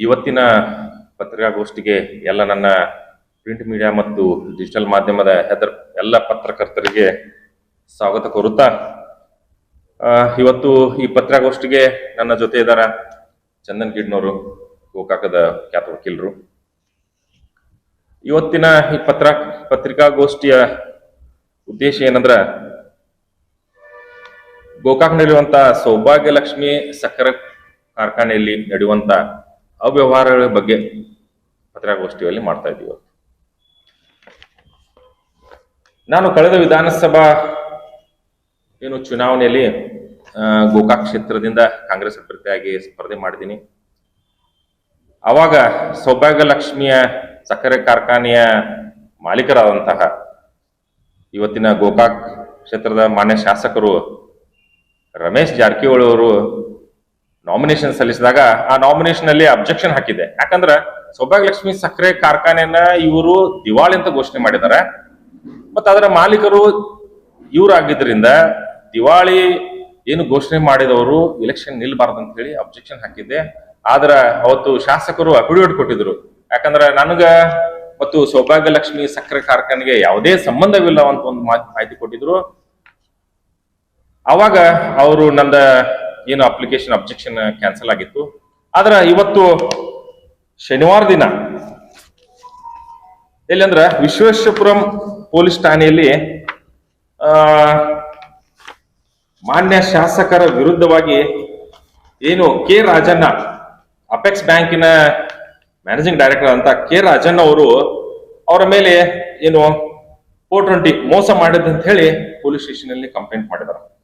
ಇವತ್ತಿನ ಪತ್ರಿಕಾಗೋಷ್ಠಿಗೆ ಎಲ್ಲ ನನ್ನ ಪ್ರಿಂಟ್ ಮೀಡಿಯಾ ಮತ್ತು ಡಿಜಿಟಲ್ ಮಾಧ್ಯಮದ ಹೆದರ್ ಎಲ್ಲ ಪತ್ರಕರ್ತರಿಗೆ ಸ್ವಾಗತ ಕೋರುತ್ತಾ ಇವತ್ತು ಈ ಪತ್ರಿಕಾಗೋಷ್ಠಿಗೆ ನನ್ನ ಜೊತೆ ಇದ್ದಾರ ಚಂದನ್ ಗಿಡ್ನವರು ಗೋಕಾಕದ ಖ್ಯಾತ ವಕೀಲರು. ಇವತ್ತಿನ ಈ ಪತ್ರ ಪತ್ರಿಕಾಗೋಷ್ಠಿಯ ಉದ್ದೇಶ ಏನಂದ್ರ, ಗೋಕಾಕ್ ನಡೆಯುವಂತ ಸೌಭಾಗ್ಯ ಲಕ್ಷ್ಮಿ ಸಕ್ಕರೆ ಕಾರ್ಖಾನೆಯಲ್ಲಿ ನಡೆಯುವಂತ ಅವ್ಯವಹಾರಗಳ ಬಗ್ಗೆ ಪತ್ರಿಕಾಗೋಷ್ಠಿಯಲ್ಲಿ ಮಾಡ್ತಾ ಇದ್ದೀವಿ ನಾನು ಕಳೆದ ವಿಧಾನಸಭಾ ಏನು ಚುನಾವಣೆಯಲ್ಲಿ ಗೋಕಾಕ್ ಕ್ಷೇತ್ರದಿಂದ ಕಾಂಗ್ರೆಸ್ ಅಭ್ಯರ್ಥಿಯಾಗಿ ಸ್ಪರ್ಧೆ ಮಾಡಿದ್ದೀನಿ. ಅವಾಗ ಸೌಭಾಗ್ಯ ಲಕ್ಷ್ಮಿಯ ಸಕ್ಕರೆ ಕಾರ್ಖಾನೆಯ ಮಾಲೀಕರಾದಂತಹ ಇವತ್ತಿನ ಗೋಕಾಕ್ ಕ್ಷೇತ್ರದ ಮಾನ್ಯ ಶಾಸಕರು ರಮೇಶ್ ಜಾರಕಿಹೊಳಿ ಅವರು ನಾಮಿನೇಷನ್ ಸಲ್ಲಿಸಿದಾಗ ಆ ನಾಮಿನೇಷನ್ ಅಲ್ಲಿ ಅಬ್ಜೆಕ್ಷನ್ ಹಾಕಿದೆ. ಯಾಕಂದ್ರೆ ಸೌಭಾಗ್ಯಲಕ್ಷ್ಮಿ ಸಕ್ಕರೆ ಕಾರ್ಖಾನೆಯನ್ನ ಇವರು ದಿವಾಳಿ ಅಂತ ಘೋಷಣೆ ಮಾಡಿದ್ದಾರೆ. ಮತ್ತೆ ಅದರ ಮಾಲೀಕರು ಇವರಾಗಿದ್ದರಿಂದ ದಿವಾಳಿ ಏನು ಘೋಷಣೆ ಮಾಡಿದವರು ಎಲೆಕ್ಷನ್ ನಿಲ್ಬಾರ್ದು ಅಂತ ಹೇಳಿ ಅಬ್ಜೆಕ್ಷನ್ ಹಾಕಿದ್ದೆ ಆದ್ರ ಅವತ್ತು ಶಾಸಕರು ಅಫಿಡವಿಟ್ ಕೊಟ್ಟಿದ್ರು. ಯಾಕಂದ್ರೆ ನನಗ ಮತ್ತು ಸೌಭಾಗ್ಯ ಲಕ್ಷ್ಮಿ ಸಕ್ಕರೆ ಕಾರ್ಖಾನೆಗೆ ಯಾವುದೇ ಸಂಬಂಧವಿಲ್ಲ ಅಂತ ಒಂದು ಮಾಹಿತಿ ಕೊಟ್ಟಿದ್ರು. ಅವಾಗ ಅವರು ನಂದ ಏನು ಅಪ್ಲಿಕೇಶನ್ ಅಬ್ಜೆಕ್ಷನ್ ಕ್ಯಾನ್ಸಲ್ ಆಗಿತ್ತು. ಆದ್ರ ಇವತ್ತು ಶನಿವಾರ ದಿನ ಎಲ್ಲಂದ್ರ ವಿಶ್ವೇಶ್ವರಪುರಂ ಪೊಲೀಸ್ ಠಾಣೆಯಲ್ಲಿ, ಆ, ಮಾನ್ಯ ಶಾಸಕರ ವಿರುದ್ಧವಾಗಿ ಏನು ಕೆ ರಾಜಣ್ಣ ಅಪೆಕ್ಸ್ ಬ್ಯಾಂಕಿನ ಮ್ಯಾನೇಜಿಂಗ್ ಡೈರೆಕ್ಟರ್ ಅಂತ ಕೆ ರಾಜಣ್ಣ ಅವರು ಅವರ ಮೇಲೆ ಏನು ಫೋರ್ ಟ್ವೆಂಟಿ ಮೋಸ ಮಾಡಿದಂತ ಹೇಳಿ ಪೊಲೀಸ್ ಸ್ಟೇಷನ್ ಅಲ್ಲಿ ಕಂಪ್ಲೇಂಟ್ ಮಾಡಿದ್ದಾರೆ.